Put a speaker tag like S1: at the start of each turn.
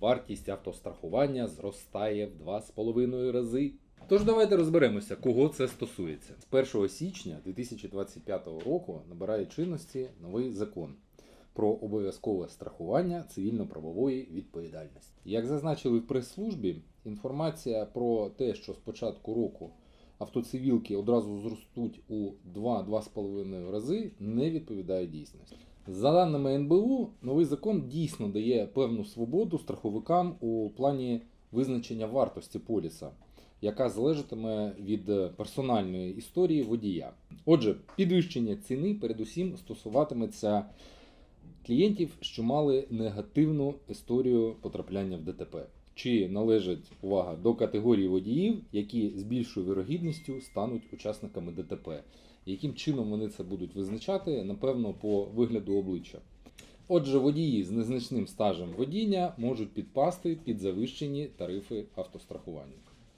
S1: вартість автострахування зростає в 2,5 рази. Тож давайте розберемося, кого це стосується. З 1 січня 2025 року набирає чинності новий закон про обов'язкове страхування цивільно-правової відповідальності. Як зазначили в прес-службі, інформація про те, що з початку року автоцивілки одразу зростуть у 2-2,5 рази, не відповідає дійсності. За даними НБУ, новий закон дійсно дає певну свободу страховикам у плані визначення вартості поліса, яка залежатиме від персональної історії водія. Отже, підвищення ціни передусім стосуватиметься клієнтів, що мали негативну історію потрапляння в ДТП. Чи належать увага до категорії водіїв, які з більшою вірогідністю стануть учасниками ДТП? Яким чином вони це будуть визначати? Напевно, по вигляду обличчя. Отже, водії з незначним стажем водіння можуть підпасти під завищені тарифи автострахування.